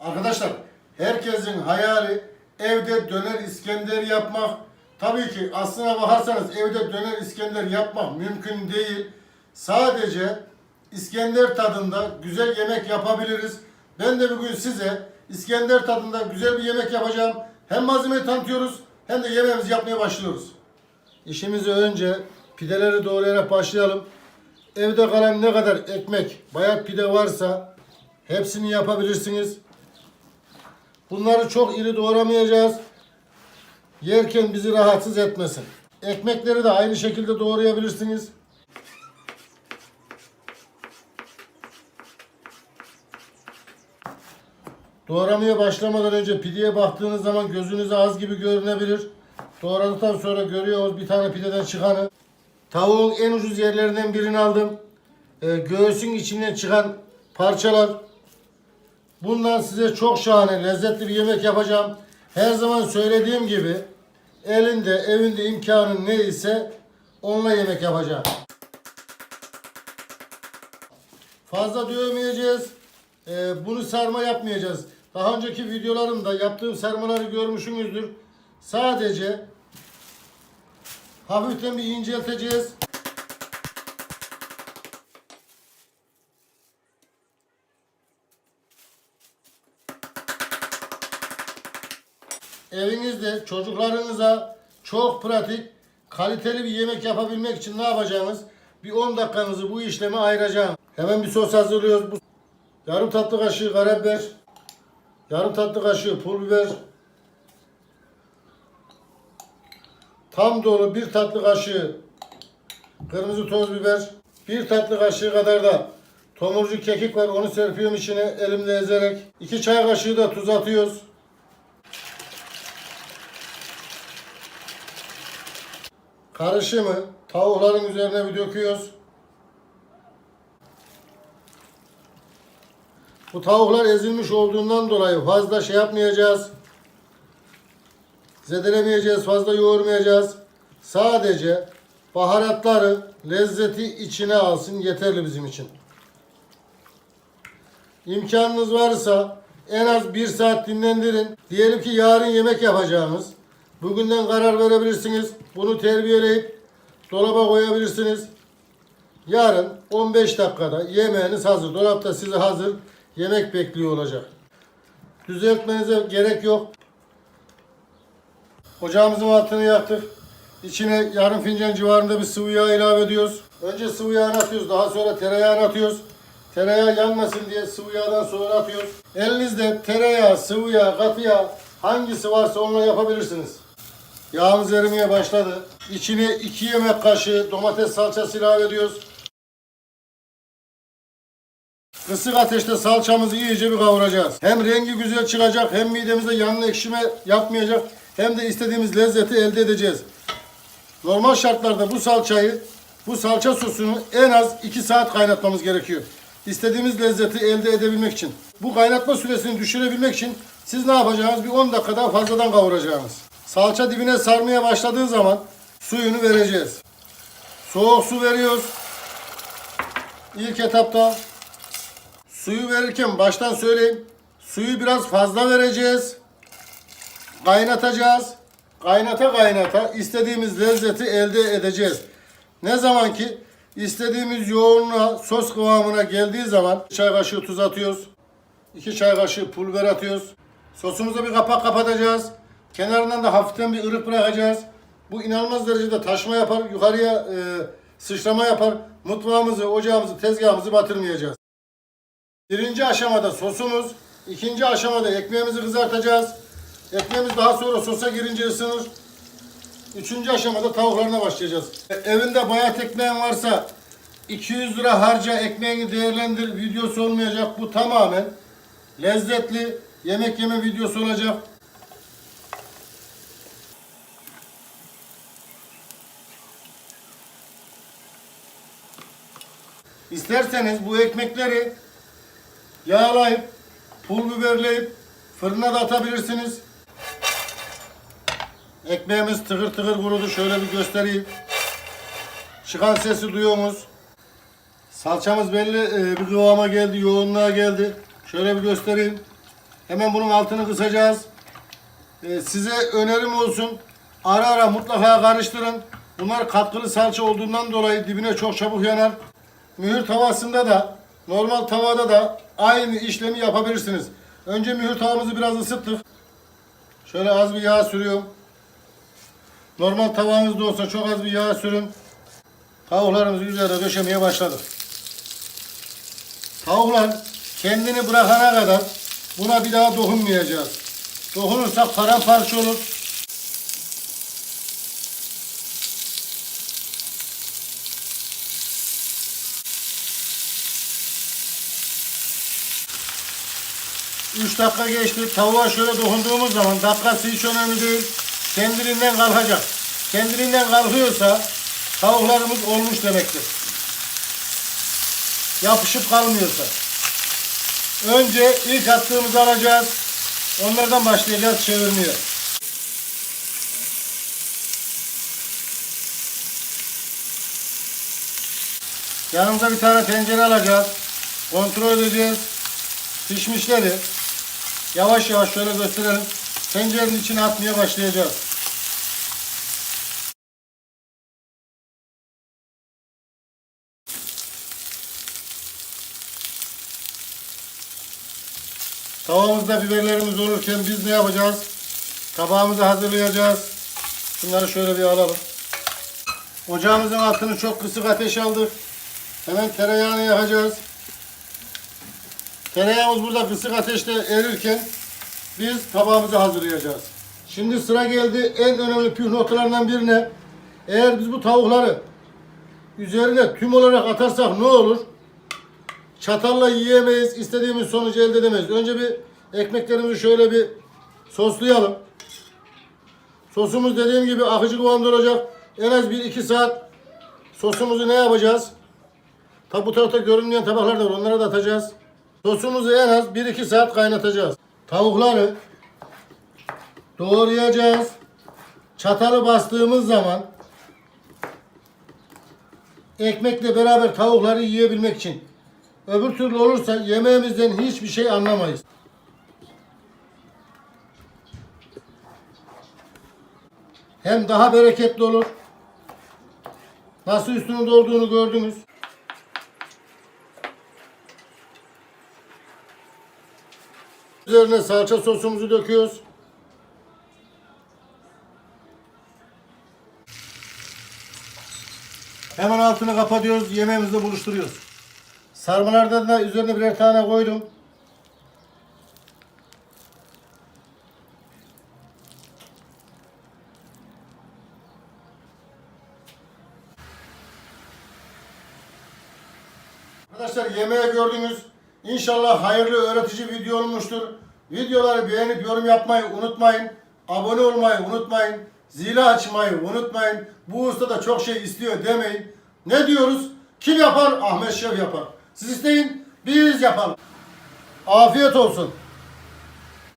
Arkadaşlar herkesin hayali evde döner İskender yapmak. Tabii ki aslına bakarsanız evde döner İskender yapmak mümkün değil. Sadece İskender tadında güzel yemek yapabiliriz. Ben de bugün size İskender tadında güzel bir yemek yapacağım. Hem malzemeyi tanıtıyoruz hem de yemeğimizi yapmaya başlıyoruz. İşimizi önce pideleri doğrayarak başlayalım. Evde kalan ne kadar ekmek, bayat pide varsa hepsini yapabilirsiniz. Bunları çok iri doğramayacağız. Yerken bizi rahatsız etmesin. Ekmekleri de aynı şekilde doğrayabilirsiniz. Doğramaya başlamadan önce pideye baktığınız zaman gözünüze az gibi görünebilir. Doğradıktan sonra görüyoruz bir tane pideden çıkanı. Tavuğun en ucuz yerlerinden birini aldım. Ee, göğsün içinden çıkan parçalar. Bundan size çok şahane lezzetli bir yemek yapacağım. Her zaman söylediğim gibi elinde evinde imkanın neyse onunla yemek yapacağım. Fazla dövmeyeceğiz. Ee, bunu sarma yapmayacağız. Daha önceki videolarımda yaptığım sarmaları görmüşsünüzdür. Sadece hafiften bir incelteceğiz. Evinizde çocuklarınıza çok pratik, kaliteli bir yemek yapabilmek için ne yapacağınız? Bir 10 dakikanızı bu işleme ayıracağım. Hemen bir sos hazırlıyoruz. Yarım tatlı kaşığı karabiber, yarım tatlı kaşığı pul biber, tam dolu bir tatlı kaşığı kırmızı toz biber, bir tatlı kaşığı kadar da tomurcu kekik var. Onu serpiyorum içine elimle ezerek. iki çay kaşığı da tuz atıyoruz. Karışımı tavukların üzerine bir döküyoruz. Bu tavuklar ezilmiş olduğundan dolayı fazla şey yapmayacağız. Zedelemeyeceğiz, fazla yoğurmayacağız. Sadece baharatları, lezzeti içine alsın yeterli bizim için. İmkanınız varsa en az bir saat dinlendirin. Diyelim ki yarın yemek yapacağınız. Bugünden karar verebilirsiniz. Bunu terbiyeleyip dolaba koyabilirsiniz. Yarın 15 dakikada yemeğiniz hazır. Dolapta size hazır yemek bekliyor olacak. Düzeltmenize gerek yok. Ocağımızın altını yaktık. İçine yarım fincan civarında bir sıvı yağ ilave ediyoruz. Önce sıvı yağını atıyoruz. Daha sonra tereyağını atıyoruz. Tereyağı yanmasın diye sıvı yağdan sonra atıyoruz. Elinizde tereyağı, sıvı yağ, katı yağ hangisi varsa onunla yapabilirsiniz. Yağımız erimeye başladı. İçine 2 yemek kaşığı domates salçası ilave ediyoruz. Kısık ateşte salçamızı iyice bir kavuracağız. Hem rengi güzel çıkacak hem midemizde yanlı ekşime yapmayacak hem de istediğimiz lezzeti elde edeceğiz. Normal şartlarda bu salçayı, bu salça sosunu en az 2 saat kaynatmamız gerekiyor. İstediğimiz lezzeti elde edebilmek için. Bu kaynatma süresini düşürebilmek için siz ne yapacaksınız? Bir 10 dakika daha fazladan kavuracaksınız. Salça dibine sarmaya başladığı zaman suyunu vereceğiz. Soğuk su veriyoruz. İlk etapta suyu verirken baştan söyleyeyim. Suyu biraz fazla vereceğiz. Kaynatacağız. Kaynata kaynata istediğimiz lezzeti elde edeceğiz. Ne zaman ki istediğimiz yoğunluğa, sos kıvamına geldiği zaman çay kaşığı tuz atıyoruz. 2 çay kaşığı pul biber atıyoruz. Sosumuza bir kapak kapatacağız. Kenarından da hafiften bir ırık bırakacağız. Bu inanılmaz derecede taşma yapar, yukarıya e, sıçrama yapar. Mutfağımızı, ocağımızı, tezgahımızı batırmayacağız. Birinci aşamada sosumuz, ikinci aşamada ekmeğimizi kızartacağız. Ekmeğimiz daha sonra sosa girince ısınır. Üçüncü aşamada tavuklarına başlayacağız. E, Evinde bayat ekmeğin varsa 200 lira harca ekmeğini değerlendir videosu olmayacak. Bu tamamen lezzetli yemek yeme videosu olacak. İsterseniz bu ekmekleri yağlayıp, pul biberleyip fırına da atabilirsiniz. Ekmeğimiz tıkır tıkır kurudu. Şöyle bir göstereyim. Çıkan sesi duyuyorsunuz. Salçamız belli e, bir kıvama geldi, yoğunluğa geldi. Şöyle bir göstereyim. Hemen bunun altını kısacağız. Ee, size önerim olsun. Ara ara mutlaka karıştırın. Bunlar katkılı salça olduğundan dolayı dibine çok çabuk yanar. Mühür tavasında da normal tavada da aynı işlemi yapabilirsiniz. Önce mühür tavamızı biraz ısıttık. Şöyle az bir yağ sürüyorum. Normal tavanızda olsa çok az bir yağ sürün. Tavuklarımızı üzerine döşemeye başladık. Tavuklar kendini bırakana kadar buna bir daha dokunmayacağız. Dokunursak paramparça olur. Üç dakika geçti. Tavuğa şöyle dokunduğumuz zaman dakikası hiç önemli değil. Kendiliğinden kalkacak. Kendiliğinden kalkıyorsa tavuklarımız olmuş demektir. Yapışıp kalmıyorsa. Önce ilk attığımızı alacağız. Onlardan başlayacağız çevirmeye. Yanımıza bir tane tencere alacağız. Kontrol edeceğiz. Pişmişleri yavaş yavaş şöyle gösterelim. Tencerenin içine atmaya başlayacağız. Tavamızda biberlerimiz olurken biz ne yapacağız? Tabağımızı hazırlayacağız. Şunları şöyle bir alalım. Ocağımızın altını çok kısık ateş aldık. Hemen tereyağını yakacağız. Tereyağımız burada kısık ateşte erirken biz tabağımızı hazırlayacağız. Şimdi sıra geldi en önemli püf noktalarından birine. Eğer biz bu tavukları üzerine tüm olarak atarsak ne olur? Çatalla yiyemeyiz, istediğimiz sonucu elde edemeyiz. Önce bir ekmeklerimizi şöyle bir soslayalım. Sosumuz dediğim gibi akıcı kıvamda olacak. En az 1-2 saat sosumuzu ne yapacağız? Tabi bu tarafta görünmeyen tabaklar da var. Onlara da atacağız. Sosumuzu en az 1-2 saat kaynatacağız. Tavukları doğrayacağız. Çatalı bastığımız zaman ekmekle beraber tavukları yiyebilmek için. Öbür türlü olursa yemeğimizden hiçbir şey anlamayız. Hem daha bereketli olur. Nasıl üstünün dolduğunu gördünüz. Üzerine salça sosumuzu döküyoruz. Hemen altını kapatıyoruz. Yemeğimizle buluşturuyoruz. Sarmalardan da üzerine birer tane koydum. Arkadaşlar yemeği gördünüz. İnşallah hayırlı öğretici video olmuştur. Videoları beğenip yorum yapmayı unutmayın. Abone olmayı unutmayın. Zili açmayı unutmayın. Bu usta da çok şey istiyor demeyin. Ne diyoruz? Kim yapar? Ahmet Şef yapar. Siz isteyin, biz yapalım. Afiyet olsun.